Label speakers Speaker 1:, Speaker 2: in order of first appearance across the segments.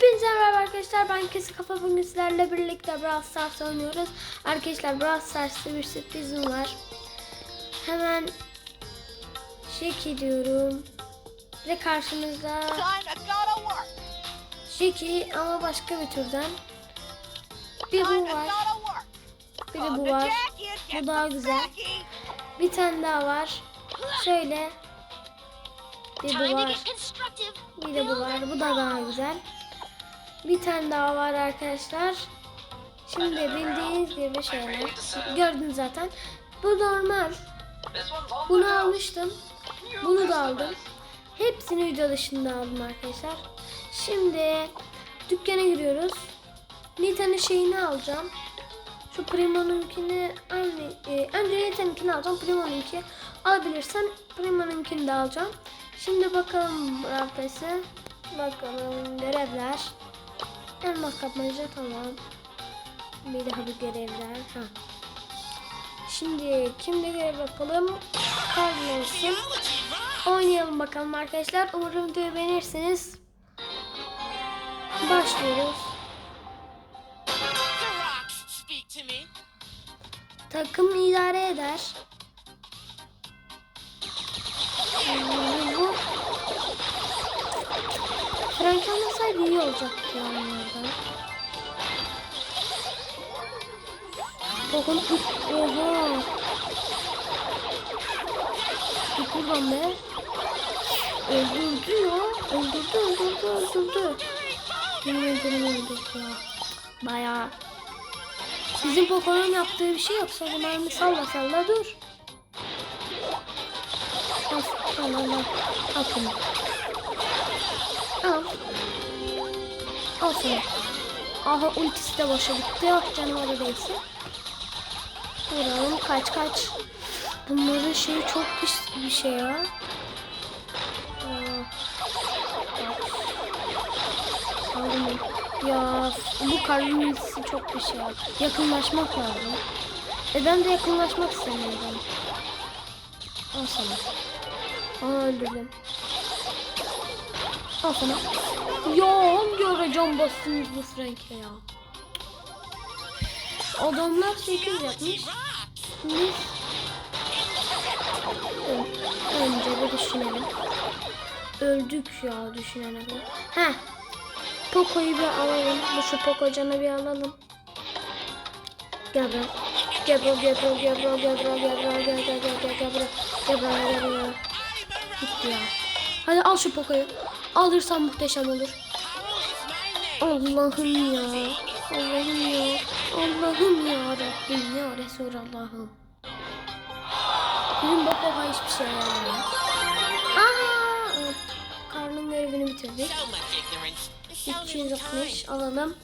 Speaker 1: Hepinize merhaba arkadaşlar. Ben Kesi Kafa bugün sizlerle birlikte Brawl Stars oynuyoruz. Arkadaşlar Brawl Stars'ta bir sürprizim var. Hemen Şeki diyorum. Ve karşımızda. Şeki ama başka bir türden. Bir bu var. Bir de bu var. Bu daha güzel. Bir tane daha var. Şöyle. Bir bu var. Bir de bu var. Bu da daha güzel. Bir tane daha var arkadaşlar. Şimdi bildiğiniz gibi şeyler. Gördünüz zaten. Bu normal. Bunu almıştım. Bunu da aldım. Hepsini video dışında aldım arkadaşlar. Şimdi dükkana giriyoruz. Nita'nın şeyini alacağım. Şu Primo'nunkini aynı e, önce Nita'nınkini alacağım. Primo'nunki alabilirsem Primo'nunkini de alacağım. Şimdi bakalım rampesi. Bakalım görevler. Elmas kapmaca tamam. Bir daha bir görevler. Ha. Şimdi kimde görev yapalım? Carlos'un. Oynayalım bakalım arkadaşlar. Umarım videoyu beğenirsiniz. Başlıyoruz. Takım idare eder. Frank olmasaydı iyi olacaktı ya onlardan. Bakın oha. Git buradan be. Öldürdü ya. Öldürdü öldürdü öldürdü. Yemin ederim öldürdü ya. Bayağı Bizim Poco'nun yaptığı bir şey yoksa bu mermi salla salla dur. Al, al, al, al. Al şunu. Aha ultisi de boşa gitti. Ah canavarı değilse. Vuralım kaç kaç. Bunların şeyi çok pis bir şey ya. Aldım. Ya bu karnın ultisi çok bir şey. Yakınlaşmak lazım. E ben de yakınlaşmak istemiyorum. Al sana. Aa öldürdüm. Al sana. Ya hangi ara bastınız bu Frank'e ya? Adamlar 8 yapmış. Biz önce bir düşünelim. Öldük ya düşünene kadar. Heh. Poco'yu bir alalım. Bu şu Poco canı bir alalım. Gel buraya. Gel buraya, gel buraya, gel buraya, gel buraya, gel buraya, gel gel gel gel gel buraya. Gel buraya, gel buraya. Gitti ya. Hadi al şu Poco'yu. Alırsan muhteşem olur. Allah'ım ya. Allah'ım ya. Allah'ım ya Rabbim ya Resulallah'ım. Bizim Poco'ya hiçbir şey yaramıyor. Aha! Evet. Karnın görevini bitirdik.
Speaker 2: So much ignorance.
Speaker 1: 260 alalım.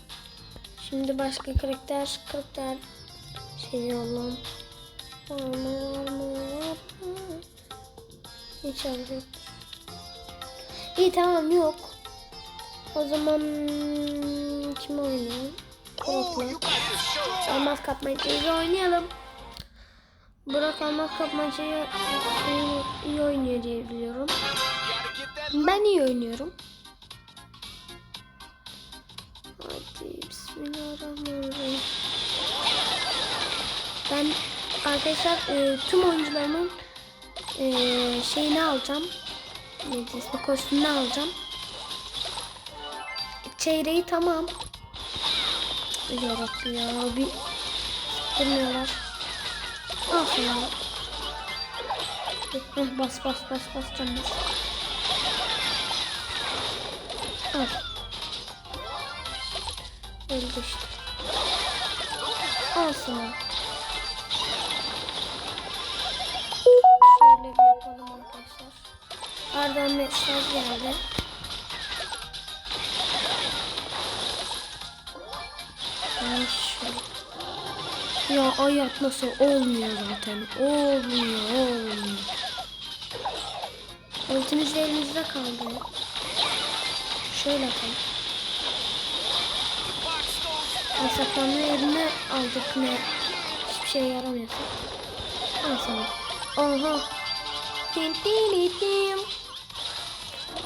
Speaker 1: Şimdi başka karakter karakter şey alalım. Var mı var mı var mı? Yok. İyi tamam yok. O zaman kim oynayalım? Burak'la. Almaz kapmacayı oynayalım. Burak almaz kapmacayı iyi, iyi oynuyor diye biliyorum. Ben iyi oynuyorum. Hadi bismillahirrahmanirrahim. Ben arkadaşlar e, tüm oyuncularımın e, şeyini alacağım. Ne ismi kostümünü alacağım. Çeyreği tamam. Yarabbi ya bir bilmiyorlar. Al sana. Heh, bas bas bas bas can bas. Al. Öldü işte. Al sana. Arda'dan mesaj geldi. Ya ayak nasıl olmuyor zaten. Olmuyor, olmuyor. Ultimiz de elimizde kaldı. Şöyle yapalım. Saklanma yerine aldık ne hiçbir şey yaramıyor. Al sana. Oha. Tin tin tin.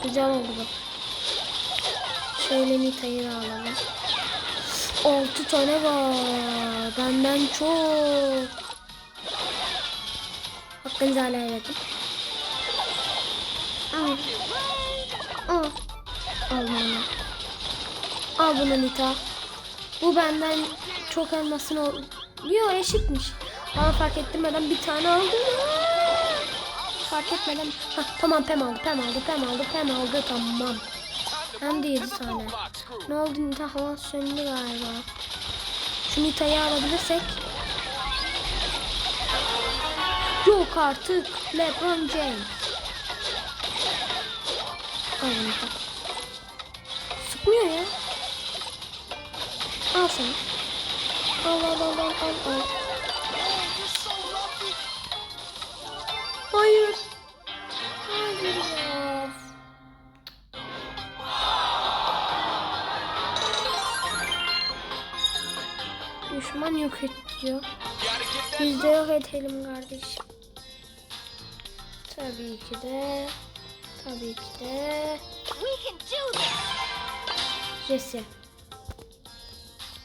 Speaker 1: Güzel oldu bu. Şöyle Nita'yı da alalım. 6 tane var. Benden çok. Hakkınızı helal edin. Al. Al. Al bunu. Al bunu Nita. Bu benden çok elmasın ol. Yo eşitmiş. Ama fark ettirmeden bir tane aldım. Fark etmeden. Ha, tamam Pem aldı, Pem aldı, Pem aldı, Pem aldı. Tamam. Hem de 7 tane. Ne oldu Nita hava söndü galiba. Şu Nita'yı alabilirsek. Yok artık. LeBron James. Al Nita. Sıkmıyor ya. Al sana. Al al al al al al. Hayır. Hayır ya. Düşman yok et diyor. Biz de yok edelim kardeşim. Tabii ki de. Tabii ki de. Jesse.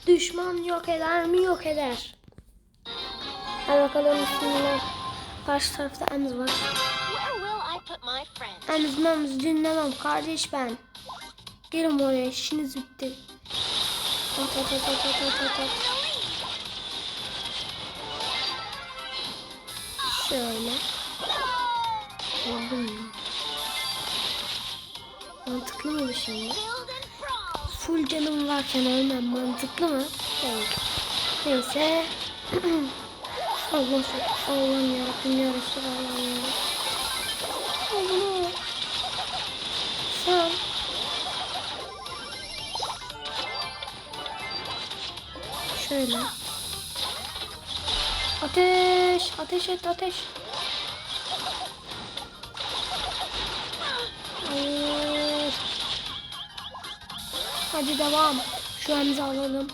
Speaker 1: Düşman yok eder mi? Yok eder. Hadi bakalım bismillah. Karşı tarafta Emz var.
Speaker 3: Where will I put my friends?
Speaker 1: Emz memz dinlemem kardeş ben. Gelin oraya işiniz bitti. At at at at at at at. Şöyle. Oldu mu? Mantıklı mı
Speaker 3: brawl!
Speaker 1: Full canım varken ölmem mantıklı mı? Değil. Neyse. Allah Allah'ım yarabbim ya Resulallah ya. Allah. Sen. Şöyle. Ateş, ateş et, ateş. Hayır. Hadi devam. Şu an alalım.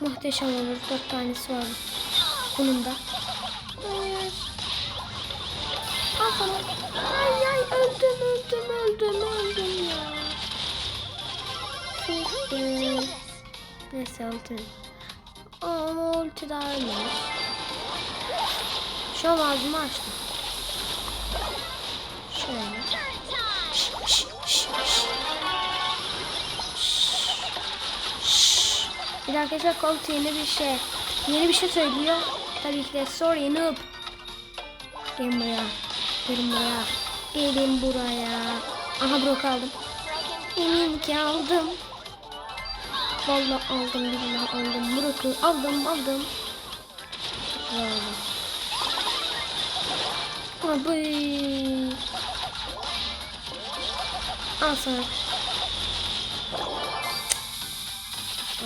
Speaker 1: Muhteşem olur. Dört tanesi var. Bunun da. Hayır. Al sana. Ay ay öldüm öldüm öldüm öldüm ya. Sıçtım. Neyse öldüm. Ama ulti daha ölmemiş. Şu an ağzımı açtım. Şöyle. Bir de arkadaşlar Colt yeni bir şey. Yeni bir şey söylüyor. Tabii ki de sorry noob. Gelin buraya. Gelin buraya. Gelin buraya. Aha Brock aldım. Emin ki aldım. Vallahi aldım billahi aldım. Brock'u aldım aldım. Aldım. Abi. Al sana.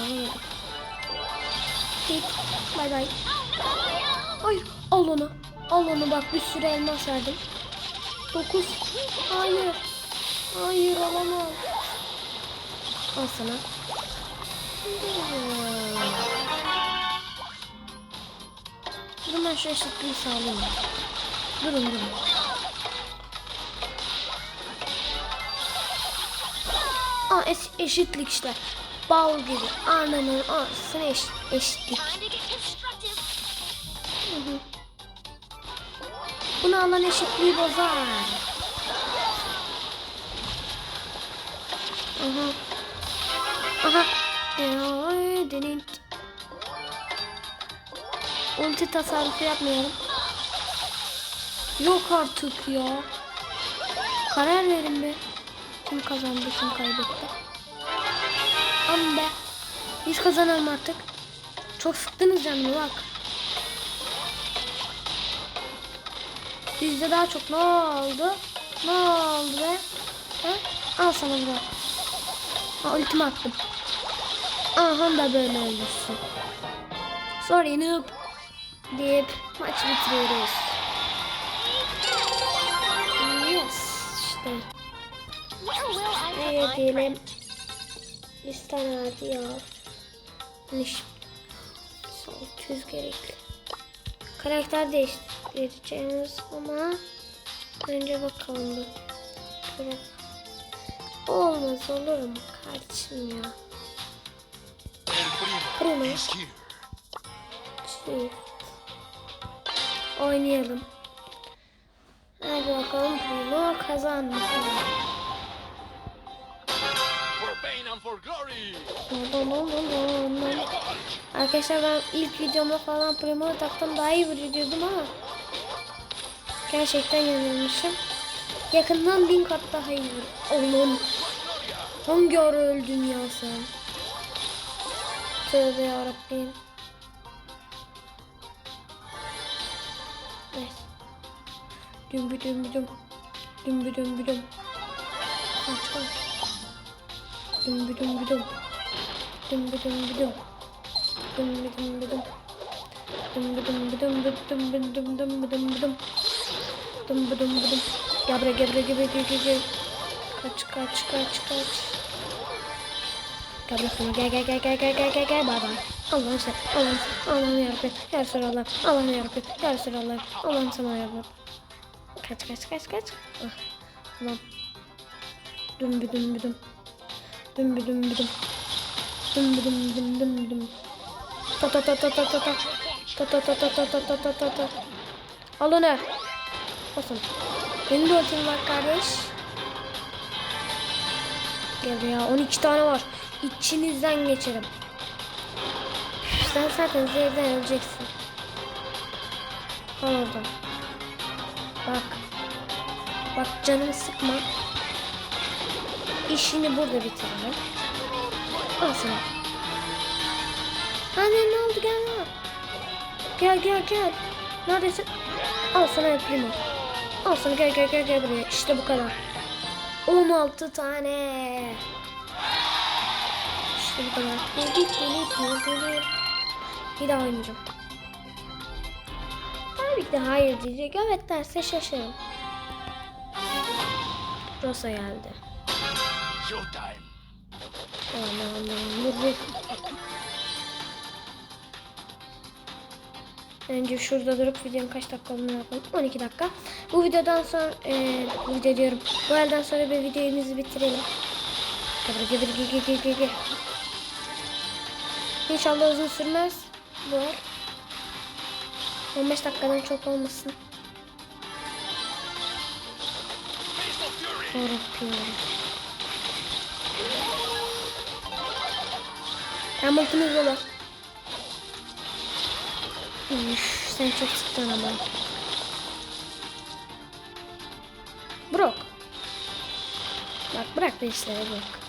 Speaker 1: Ay. Git. Ay al onu. Al onu bak bir sürü elmas verdim. Dokuz. Hayır. Hayır alamam. Al sana. Durun ben şu eşitliği sağlayayım. Durun durun. Aa eş- eşitlik işte. Bal gibi. Ananın ağzına eş- eşitlik. Bunu alan eşitliği bozar. Aha. Aha. Ulti tasarrufu yapmayalım. Yok artık ya. Karar verin bir. Kim kazandı, kim kaybetti. Amma be. Biz kazanalım artık. Çok sıktınız canımı bak. Bizde daha çok ne oldu? Ne oldu be? Ha? Al sana bırak. Ha, ultimi attım. Aha da böyle ölürsün. Sorry noob. Deyip maç bitiriyoruz. Yes. işte.
Speaker 3: My
Speaker 1: diyelim. Listen hadi ya. Niş. 600 gerekli. Karakter değiştireceğimiz ama önce bakalım bir. Şöyle. Olmaz olur mu kardeşim ya. Primo. Çift. Oynayalım. Hadi bakalım Primo
Speaker 4: glory.
Speaker 1: Arkadaşlar ben ilk videoma falan Primo'yu taktım daha iyi videoydum ama gerçekten yenilmişim. Yakından bin kat daha iyi. Oğlum hangi ara öldün ya sen? Tövbe yarabbim. Evet. Dümbü dümbü düm. Dümbü dümbü düm. Kaç kaç. Dümbü dümbü düm. Dümbü dümbü düm. Dümbü dümbü düm. Dümbü dümbü düm düm düm düm düm düm düm düm. Dümbü dümbü düm. Gel buraya gel buraya gel buraya gel gel gel. Kaç kaç kaç kaç. Gel buraya gel gel gel gel gel gel gel gel bay bay. Allah'ım sen Allah'ım Allah'ım yarabbim. Ya Resulallah Allah'ım yarabbim. Ya Resulallah Allah'ım sana yarabbim. Kaç kaç kaç kaç. Ah, tamam. Düm. Dümbü dümbü düm. Dümbü düm düm düm düm. Ta ta ta ta ta ta ta. Ta ta ta ta ta ta ta ta ta ta. Al onu. Olsun. Benim de ultim var kardeş. Gel ya 12 tane var. İçinizden geçerim. Sen zaten zehirden öleceksin. Al. Bak. Bak canımı sıkma. İşini burada bitirelim. Al sana. Anne ne oldu gel lan. Gel gel gel. Neredesin? Al sana primo. Al sana gel gel gel gel buraya. İşte bu kadar. 16 tane. İşte bu kadar. Bir daha oynayacağım. Tabii ki de hayır diyecek. Evet derse şaşırırım. Rosa geldi.
Speaker 4: Showtime.
Speaker 1: Aman aman. Önce şurada durup videonun kaç dakika olduğunu yapalım. 12 dakika. Bu videodan sonra e, bu video diyorum. Bu elden sonra bir videomuzu bitirelim. Gebir gebir gebir gebir gebir. İnşallah uzun sürmez. Bu el. 15 dakikadan çok olmasın. Korkuyorum. Ben multimiz dolu. Üf, sen çok sıktın ama. Bırak. Bak bırak bir işleri bırak.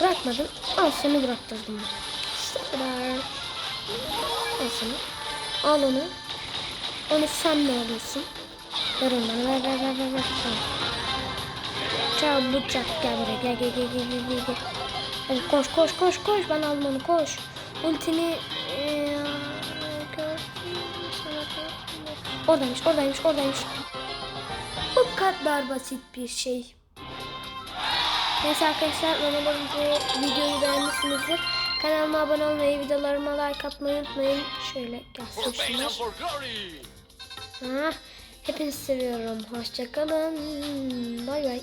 Speaker 1: Bırakmadım. Al seni bıraktırdım. İşte bu. Al seni. Al onu. Onu sen de alıyorsun. Ver bana. Ver ver ver ver. ver. Tamam. Çabucak gel buraya. Gel gel gel gel gel gel. Hadi koş koş koş koş. Ben aldım onu koş. Ultini gördüm. Oradaymış oradaymış oradaymış. Bu kadar basit bir şey. Neyse arkadaşlar umarım bu videoyu beğenmişsinizdir. Kanalıma abone olmayı, videolarıma like atmayı unutmayın. Şöyle gelsin şunlar. hepinizi seviyorum. Hoşçakalın. Bay bay.